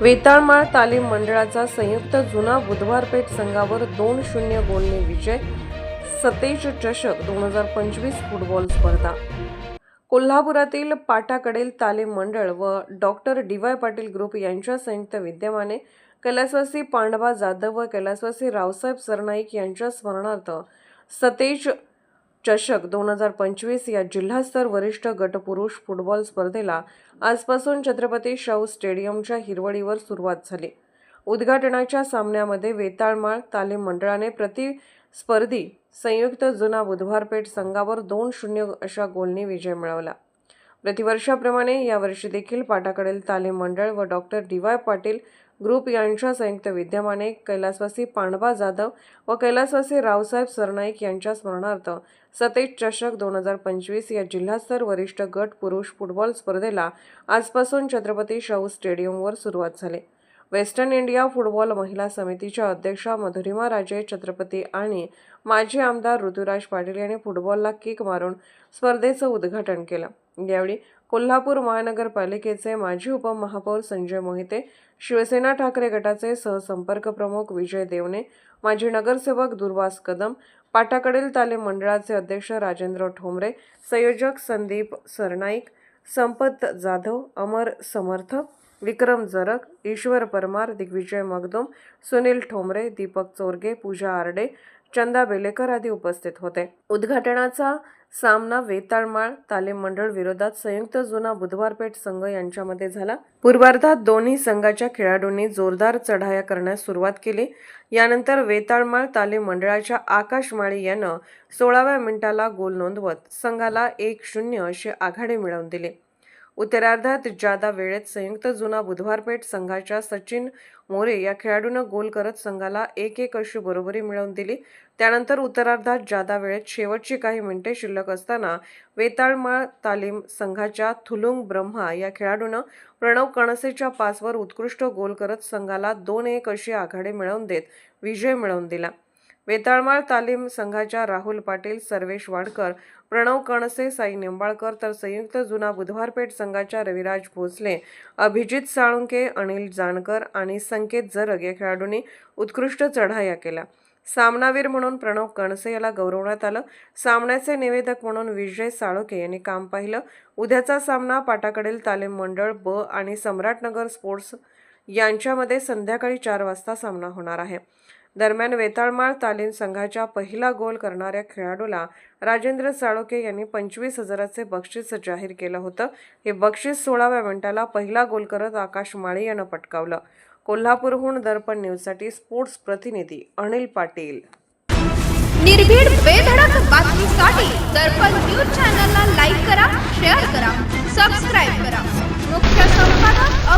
वेताळमाळ तालीम मंडळाचा संयुक्त जुना बुधवार पेठ संघावर दोन शून्य गोलने विजय सतेज चषक दोन हजार पंचवीस फुटबॉल स्पर्धा. कोल्हापुरातील पाटाकडील तालीम मंडळ व doctor D Y Patil group यांच्या संयुक्त विद्यमाने कैलासवासी पांडवा जाधव व कैलासवासी रावसाहेब सरनाईक यांच्या स्मरणार्थ सतेज चषक दोन हजार पंचवीस या जिल्हास्तर वरिष्ठ गटपुरुष फुटबॉल स्पर्धेला आजपासून छत्रपती शाहू स्टेडियमच्या हिरवळीवर सुरुवात झाली. उद्घाटनाच्या सामन्यामध्ये वेताळमाळ तालीम मंडळाने प्रतिस्पर्धी संयुक्त जुना बुधवारपेठ संघावर दोन शून्य अशा गोलने विजय मिळवला. प्रतिवर्षाप्रमाणे यावर्षी देखील पाटाकडील तालीम मंडळ व doctor D Y Patil group यांच्या संयुक्त विद्यमाने कैलासवासी पांडवा जाधव व कैलासवासी रावसाहेब सरनाईक यांच्या स्मरणार्थ सतेज चषक दोन हजार पंचवीस या जिल्हास्तर वरिष्ठ गट पुरुष फुटबॉल स्पर्धेला आजपासून छत्रपती शाहू स्टेडियमवर सुरुवात झाली. वेस्टर्न इंडिया फुटबॉल महिला समितीच्या अध्यक्षा मधुरिमा राजे छत्रपती आणि माजी आमदार ऋतुराज पाटील यांनी फुटबॉलला किक मारून स्पर्धेचं उद्घाटन केलं. यावेळी कोल्हापूर महानगरपालिकेचे माजी उपमहापौर संजय मोहिते शिवसेना ठाकरे गटाचे सहसंपर्क प्रमुख विजय देवणे माजी नगरसेवक दुर्वास कदम पाटाकडील तालीम मंडळाचे अध्यक्ष राजेंद्र ठोंबरे संयोजक संदीप सरनाईक संपत जाधव अमर समर्थ विक्रम जरक ईश्वर परमार दिग्विजय मगदोम सुनील ठोंबरे दीपक चोरगे पूजा आरडे चंदा बेलेकर आदी उपस्थित होते. उद्घाटनाचा सामना वेताळमाळ तालीम मंडळ विरोधात संयुक्त जुना बुधवारपेठ संघ यांच्यामध्ये झाला. पूर्वार्धात दोन्ही संघाच्या खेळाडूंनी जोरदार चढाया करण्यास सुरुवात केली. यानंतर वेताळमाळ ताले मंडळाच्या आकाश माळी यानं सोळाव्या मिनिटाला गोल नोंदवत संघाला एक शून्य अशी आघाडी मिळवून दिली. उत्तरार्धात जादा वेळेत संयुक्त जुना बुधवारपेठ संघाच्या सचिन मोरे या खेळाडूनं गोल करत संघाला एक एक अशी बरोबरी मिळवून दिली. त्यानंतर उत्तरार्धात जादा वेळेत शेवटची काही मिनिटे शिल्लक असताना वेताळमाळ तालीम संघाच्या थुलुंग ब्रह्मा या खेळाडूनं प्रणव कणसेच्या पासवर उत्कृष्ट गोल करत संघाला दोन एक अशी आघाडी मिळवून देत विजय मिळवून दिला. वेताळमाळ तालीम संघाच्या राहुल पाटील सर्वेश वाडकर प्रणव कणसे साई निंबाळकर तर संयुक्त जुना बुधवारपेठ संघाच्या रविराज भोसले अभिजित साळुंके अनिल जानकर आणि संकेत जरग या खेळाडूंनी उत्कृष्ट चढाया केल्या. सामनावीर म्हणून प्रणव कणसे याला गौरवण्यात आलं. सामन्याचे निवेदक म्हणून विजय साळोके यांनी काम पाहिलं. उद्याचा सामना पाटाकडील तालीम मंडळ ब आणि सम्राटनगर स्पोर्ट्स यांच्यामध्ये संध्याकाळी चार वाजता सामना होणार आहे. दरम्यान वेताळमाळ तालीम संघाच्या पहिला गोल करणाऱ्या खेळाडूला राजेंद्र साळोके यांनी पंचवीस हजाराचे बक्षीस जाहीर केलं होतं. हे बक्षीस सोळाव्या मिनिटाला पहिला गोल करत आकाश माळी यानं पटकावलं. कोल्हापूरहून दर्पण न्यूजसाठी स्पोर्ट्स प्रतिनिधी अनिल पाटील. निर्भीड बेधडक बातमीसाठी दर्पण न्यूज चॅनलला लाईक करा शेअर करा सबस्क्राईब